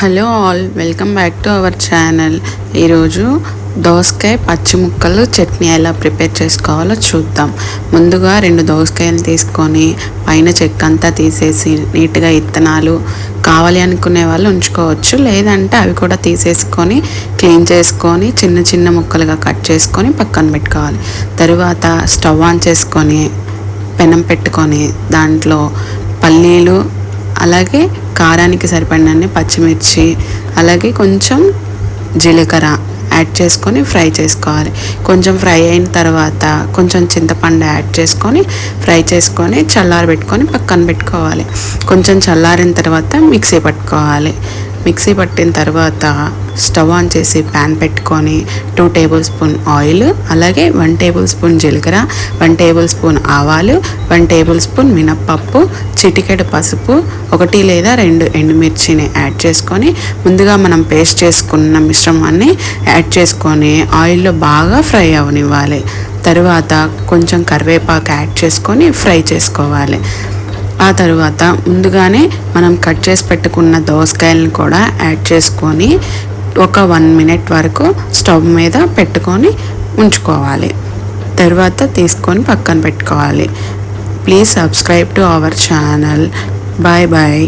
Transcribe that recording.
Hello all welcome back to our channel. ఈరోజు దోసకాయ పచ్చి ముక్కలు చట్నీ ఎలా ప్రిపేర్ చేసుకోవాలో చూద్దాం. ముందుగా రెండు దోసకాయలు తీసుకొని పైన చెక్క అంతా తీసేసి నీట్గా ఇత్తనాలు కావాలి అనుకునే వాళ్ళు ఉంచుకోవచ్చు లేదంటే అవి కూడా తీసేసుకొని క్లీన్ చేసుకొని చిన్న చిన్న ముక్కలుగా కట్ చేసుకొని పక్కన పెట్టుకోవాలి. తరువాత స్టవ్ ఆన్ చేసుకొని పెనం పెట్టుకొని దాంట్లో పల్లీలు అలాగే కారానికి సరిపడినన్ని పచ్చిమిర్చి అలాగే కొంచెం జీలకర్ర యాడ్ చేసుకొని ఫ్రై చేసుకోవాలి. కొంచెం ఫ్రై అయిన తర్వాత కొంచెం చింతపండు యాడ్ చేసుకొని ఫ్రై చేసుకొని చల్లారబెట్టుకొని పక్కన పెట్టుకోవాలి. కొంచెం చల్లారిన తర్వాత మిక్సీ పట్టుకోవాలి. మిక్సీ పట్టిన తర్వాత స్టవ్ ఆన్ చేసి ప్యాన్ పెట్టుకొని టూ టేబుల్ స్పూన్ ఆయిల్ అలాగే వన్ టేబుల్ స్పూన్ జీలకర్ర వన్ టేబుల్ స్పూన్ ఆవాలు వన్ టేబుల్ స్పూన్ మినప్పప్పు చిటికెడు పసుపు ఒకటి లేదా రెండు ఎండుమిర్చిని యాడ్ చేసుకొని ముందుగా మనం పేస్ట్ చేసుకున్న మిశ్రమాన్ని యాడ్ చేసుకొని ఆయిల్లో బాగా ఫ్రై అవనివ్వాలి. తరువాత కొంచెం కరివేపాకు యాడ్ చేసుకొని ఫ్రై చేసుకోవాలి. ఆ తర్వాత ముందుగానే మనం కట్ చేసి పెట్టుకున్న దోసకాయలను కూడా యాడ్ చేసుకొని ఒక వన్ మినిట్ వరకు స్టవ్ మీద పెట్టుకొని ఉంచుకోవాలి. తర్వాత తీసుకొని పక్కన పెట్టుకోవాలి. Please subscribe to our channel. Bye bye.